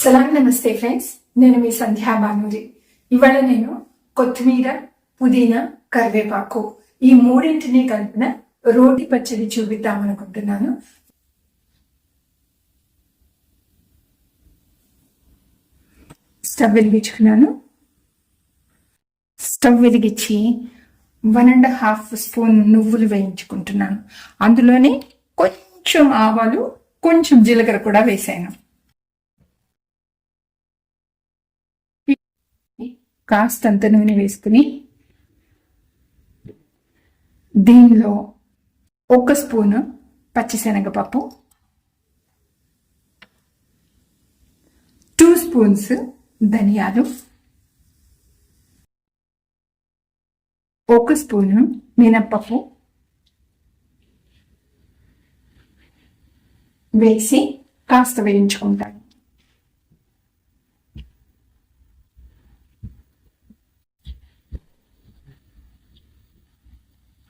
సలాం నమస్తే ఫ్రెండ్స్. నేను మీ సంధ్యా బానూరి ఇవాళ నేను కొత్తిమీర పుదీనా కరివేపాకు ఈ మూడింటిని కలిపిన రోటి పచ్చడి చూపిద్దాం అనుకుంటున్నాను. స్టవ్ వెలిగించుకున్నాను. స్టవ్ వెలిగించి వన్ అండ్ హాఫ్ స్పూన్ నువ్వులు వేయించుకుంటున్నాను. అందులోనే కొంచెం ఆవాలు కొంచెం జీలకర్ర కూడా వేసాను. కాస్తంత నూనె వేసుకుని దీనిలో ఒక స్పూను పచ్చిశనగపప్పు టూ స్పూన్స్ ధనియాలు ఒక స్పూను మినప్పప్పు వేసి కాస్త వేయించుకుంటాను.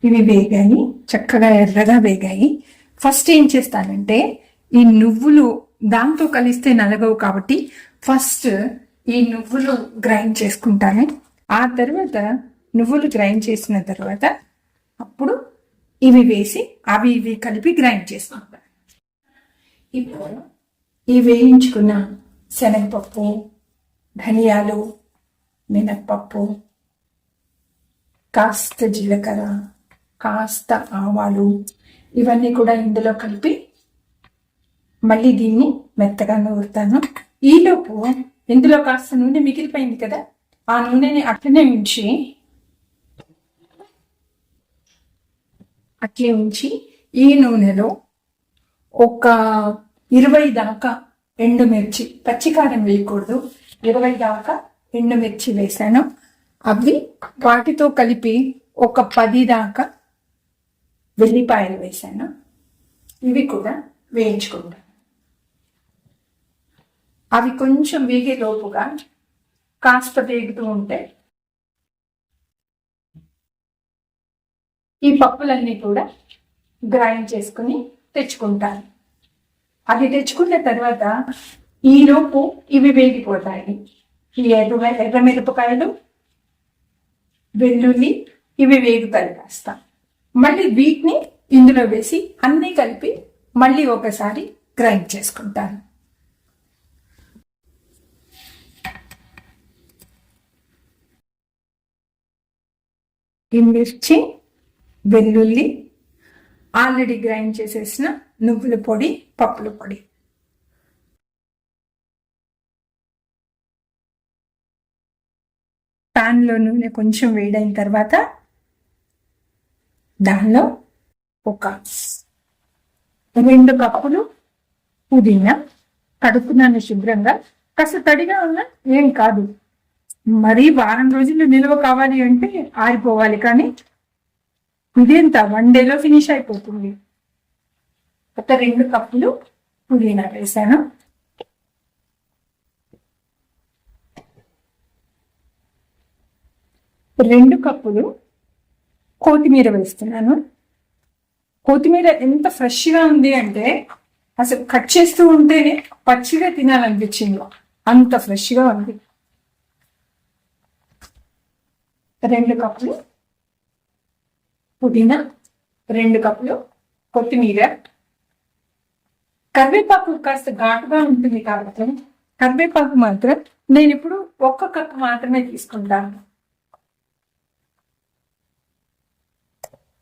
ఇవి వేగాయి చక్కగా ఎర్రగా వేగాయి. ఫస్ట్ ఏం చేస్తానంటే ఈ నువ్వులు దాంతో కలిస్తే నలగవు కాబట్టి ఫస్ట్ ఈ నువ్వులు గ్రైండ్ చేసుకుంటాను. ఆ తర్వాత నువ్వులు గ్రైండ్ చేసిన తర్వాత అప్పుడు ఇవి వేసి అవి ఇవి కలిపి గ్రైండ్ చేసుకుంటాను. ఇప్పుడు ఈ వేయించుకున్న శనగపప్పు ధనియాలు మినప్పప్పు కాస్త జీలకర్ర కాస్త ఆవాలు ఇవన్నీ కూడా ఇందులో కలిపి మళ్ళీ దీన్ని మెత్తగా నూరుతాను. ఈలోపు ఇందులో కాస్త నూనె మిగిలిపోయింది కదా ఆ నూనెని అట్లనే ఉంచి అట్లే ఉంచి ఈ నూనెలో ఒక ఇరవై దాకా ఎండుమిర్చి పచ్చికారం వేయకూడదు. ఇరవై దాకా ఎండుమిర్చి వేసాను అవి వాటితో కలిపి ఒక పది దాకా వెల్లిపాయలు వేసాను ఇవి కూడా వేయించుకుంటాను అవి కొంచెం వేగే లోపుగా కాస్త వేగుతూ ఉంటే ఈ పప్పులన్నీ కూడా గ్రైండ్ చేసుకుని తెచ్చుకుంటాను. అది తెచ్చుకున్న తర్వాత ఈలోపు ఇవి వేగిపోతాయి. ఈ ఎర్ర ఎర్ర మిరపకాయలు వెల్లుల్లి ఇవి వేగుతాయి కాస్త. మళ్ళీ వీటిని ఇందులో వేసి అన్నీ కలిపి మళ్ళీ ఒకసారి గ్రైండ్ చేసుకుంటాను. ఈ మిర్చి వెల్లుల్లి ఆల్రెడీ గ్రైండ్ చేసేసిన నువ్వుల పొడి పప్పుల పొడి. ప్యాన్లో నూనె కొంచెం వేడైన తర్వాత దానిలో ఒక రెండు కప్పులు పుదీనా కడుక్కున్నాను శుభ్రంగా. కాస్త తడిగా ఉన్నా ఏం కాదు. మరీ వారం రోజులు నిల్వ కావాలి అంటే ఆరిపోవాలి కానీ ఇదేంత వన్ డేలో ఫినిష్ అయిపోతుంది. ఒక రెండు కప్పులు పుదీనా వేసాను. రెండు కప్పులు కొత్తిమీర వేస్తున్నాను. కొత్తిమీర ఎంత ఫ్రెష్గా ఉంది అంటే అసలు కట్ చేస్తూ ఉంటేనే పచ్చిగా తినాలనిపించింది. అంత ఫ్రెష్గా ఉంది. రెండు కప్పులు పుదీనా రెండు కప్పులు కొత్తిమీర. కరివేపాకు కాస్త ఘాటుగా ఉంటుంది కాబట్టి కరివేపాకు మాత్రం నేను ఇప్పుడు ఒక్క కప్పు మాత్రమే తీసుకుంటాను.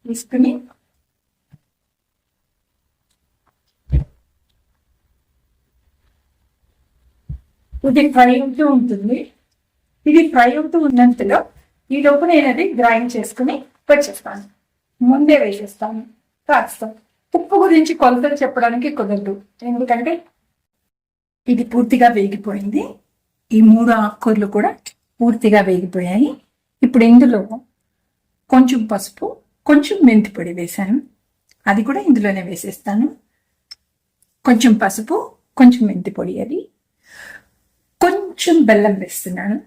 తీసుకుని ఇది ఫ్రై అవుతూ ఉంటుంది. ఇది ఫ్రై అవుతూ ఉన్నంతలో ఈ లోపు నేను అది గ్రైండ్ చేసుకుని వచ్చేస్తాను ముందే వేసేస్తాను. కాస్తాం ఉప్పు గురించి కొలతలు చెప్పడానికి కుదరదు. ఎందుకంటే ఇది పూర్తిగా వేగిపోయింది. ఈ మూడు ఆకుకూరలు కూడా పూర్తిగా వేగిపోయాయి. ఇప్పుడు ఇందులో కొంచెం పసుపు కొంచెం మెంతి పొడి వేశాను. అది కూడా ఇందులోనే వేసేస్తాను. కొంచెం పసుపు కొంచెం మెంతి పొడి అది. కొంచెం బెల్లం వేస్తున్నాను.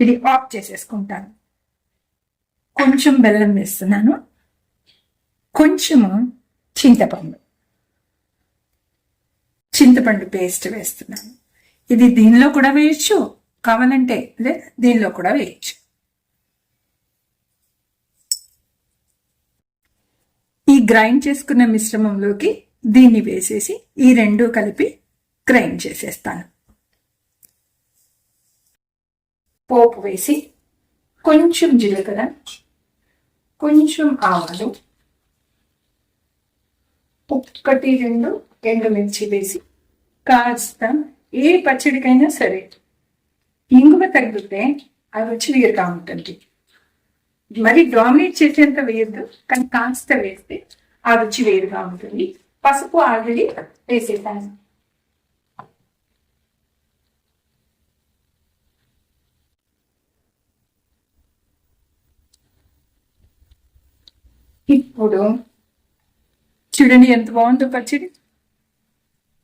ఇది ఆఫ్ చేసేసుకుంటాను. కొంచెం బెల్లం వేస్తున్నాను. కొంచెము చింతపండు. చింతపండు పేస్ట్ వేస్తున్నాను. ఇది దీనిలో కూడా వేయచ్చు కావాలంటే లేదా దీనిలో కూడా వేయచ్చు. గ్రైండ్ చేసుకున్న మిశ్రమంలోకి దీన్ని వేసేసి ఈ రెండు కలిపి గ్రైండ్ చేసేస్తాను. పోపు వేసి కొంచెం జీలకర్ర కొంచెం ఆవాలు ఒక్కటి రెండు ఎండుమిర్చి వేసి కాస్త ఏ పచ్చడికైనా సరే. ఇంగువ తగ్గితే ఆ రుచి వేరుగా ఉంటుంది. మరి డామినేట్ చేసేంత వేయద్దు కానీ కాస్త వేస్తే ఆ రుచి వేరుగా ఉంటుంది. పసుపు ఆల్రెడీ వేసేసాను. ఇప్పుడు చూడండి ఎంత బాగుందో పచ్చడి.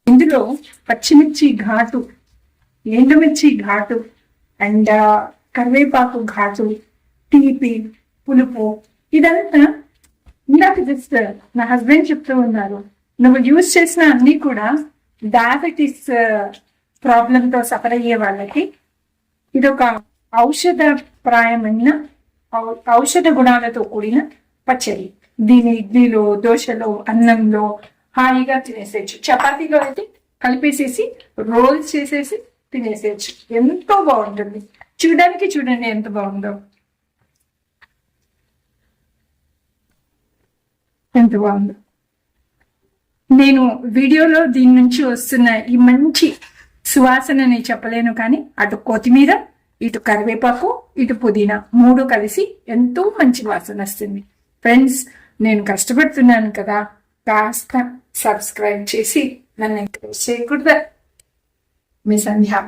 ఇందులో పచ్చిమిర్చి ఘాటు ఎండుమిర్చి ఘాటు అండ్ కరివేపాకు ఘాటు తీపి పులుపు ఇదంతా ఇందాక జస్ట్ uh, నా హస్బెండ్ చెప్తూ ఉన్నారు. నువ్వు యూజ్ చేసిన అన్ని కూడా డయాబెటీస్ ప్రాబ్లంతో సఫర్ అయ్యే వాళ్ళకి ఇది ఒక ఔషధ ప్రాయమైన ఔ- ఔషధ గుణాలతో కూడిన పచ్చడి. దీని ఇడ్లీలో దోశలో అన్నంలో హాయిగా తినేసేయచ్చు. చపాతీలో అయితే కలిపేసేసి రోల్స్ చేసేసి తినేసేయచ్చు. ఎంతో బాగుంటుంది. చూడడానికి చూడండి ఎంత బాగుందో. ఎంత బాగుంది నేను వీడియోలో దీని నుంచి వస్తున్న ఈ మంచి సువాసనని చెప్పలేను కానీ అటు కొత్తిమీర ఇటు కరివేపాకు ఇటు పుదీనా మూడు కలిసి ఎంతో మంచి వాసన వస్తుంది. ఫ్రెండ్స్ నేను కష్టపడుతున్నాను కదా కాస్త సబ్స్క్రైబ్ చేసి నన్ను ఎంకరేజ్ చేయకూడదా? మీ సంధ్యా